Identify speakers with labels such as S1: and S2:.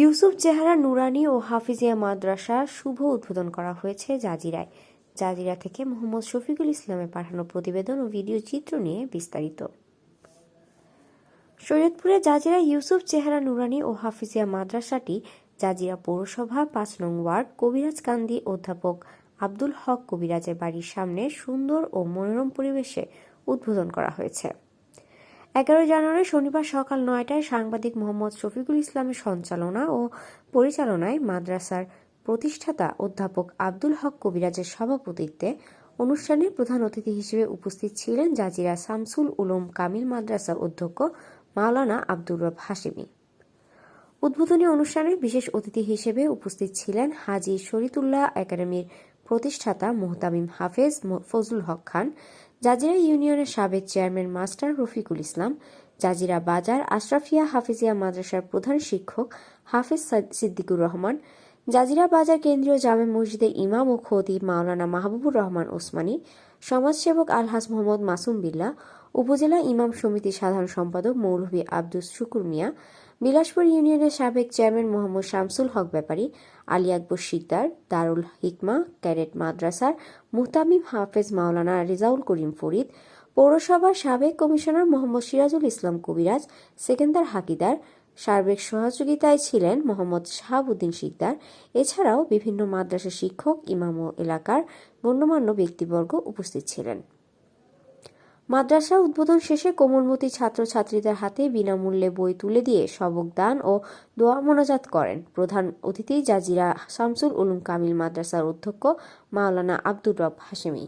S1: ইউসুফ চেহারা নুরানি ও হাফিজিয়া মাদ্রাসা শুভ উদ্বোধন করা হয়েছে জাজিরায় জাজিরা থেকে মোহাম্মদ শফিকুল ইসলামের পাঠানো প্রতিবেদন ও ভিডিও চিত্র নিয়ে বিস্তারিত সৈয়দপুরে জাজিরা ইউসুফ চেহারা নুরানি ও হাফিজিয়া মাদ্রাসাটি জাজিরা পৌরসভা পাঁচ নং ওয়ার্ড কবিরাজ কান্দি অধ্যাপক আব্দুল হক কবিরাজের বাড়ির সামনে সুন্দর ও মনোরম পরিবেশে উদ্বোধন করা হয়েছে এগারোই জানুয়ারি শনিবার সকাল নয়টায় সাংবাদিক মোহাম্মদ শফিকুল ইসলামের সঞ্চালনা ও পরিচালনায় মাদ্রাসার প্রতিষ্ঠাতা অধ্যাপক আব্দুল হক কবিরাজের সভাপতিত্বে অনুষ্ঠানে প্রধান অতিথি হিসেবে উপস্থিত ছিলেন জাজিরা সামসুল উলুম কামিল মাদ্রাসার অধ্যক্ষ মাওলানা আব্দুর রব হাসিমি উদ্বোধনী অনুষ্ঠানে বিশেষ অতিথি হিসেবে উপস্থিত ছিলেন হাজি শরীতুল্লাহ একাডেমির প্রতিষ্ঠাতা মোহতামিম হাফেজ ফজলুল হক খান জাজিরা ইউনিয়নের সাবেক চেয়ারম্যান মাস্টার রফিকুল ইসলাম জাজিরা বাজার আশরাফিয়া হাফিজিয়া মাদ্রাসার প্রধান শিক্ষক হাফিজ সিদ্দিকুর রহমান জাজিরা বাজার কেন্দ্রীয় জামে মসজিদের ইমাম ও খদি মাওলানা মাহবুবুর রহমান ওসমানী সমাজসেবক আলহাস মোহাম্মদ মাসুম বিল্লা উপজেলা ইমাম সমিতির সাধারণ সম্পাদক মৌলভী আব্দুস শুকুর মিয়া বিলাসপুর ইউনিয়নের সাবেক চেয়ারম্যান মোহাম্মদ শামসুল হক ব্যাপারী আলী আকবর শিকদার দারুল হিকমা ক্যাডেট মাদ্রাসার মুহতামিম হাফেজ মাওলানা রেজাউল করিম ফরিদ পৌরসভার সাবেক কমিশনার মোহাম্মদ সিরাজুল ইসলাম কবিরাজ সেকেন্দার হাকিদার সার্বিক সহযোগিতায় ছিলেন মোহাম্মদ শাহাবুদ্দিন শিকদার এছাড়াও বিভিন্ন মাদ্রাসা শিক্ষক ইমাম ও এলাকার গণ্যমান্য ব্যক্তিবর্গ উপস্থিত ছিলেন মাদ্রাসা উদ্বোধন শেষে কোমলমতি ছাত্রছাত্রীদের হাতে বিনামূল্যে বই তুলে দিয়ে সবক দান ও দোয়া মোনাজাত করেন প্রধান অতিথি জাজিরা শামসুল উলুম কামিল মাদ্রাসার অধ্যক্ষ মাওলানা আব্দুর রব হাশেমি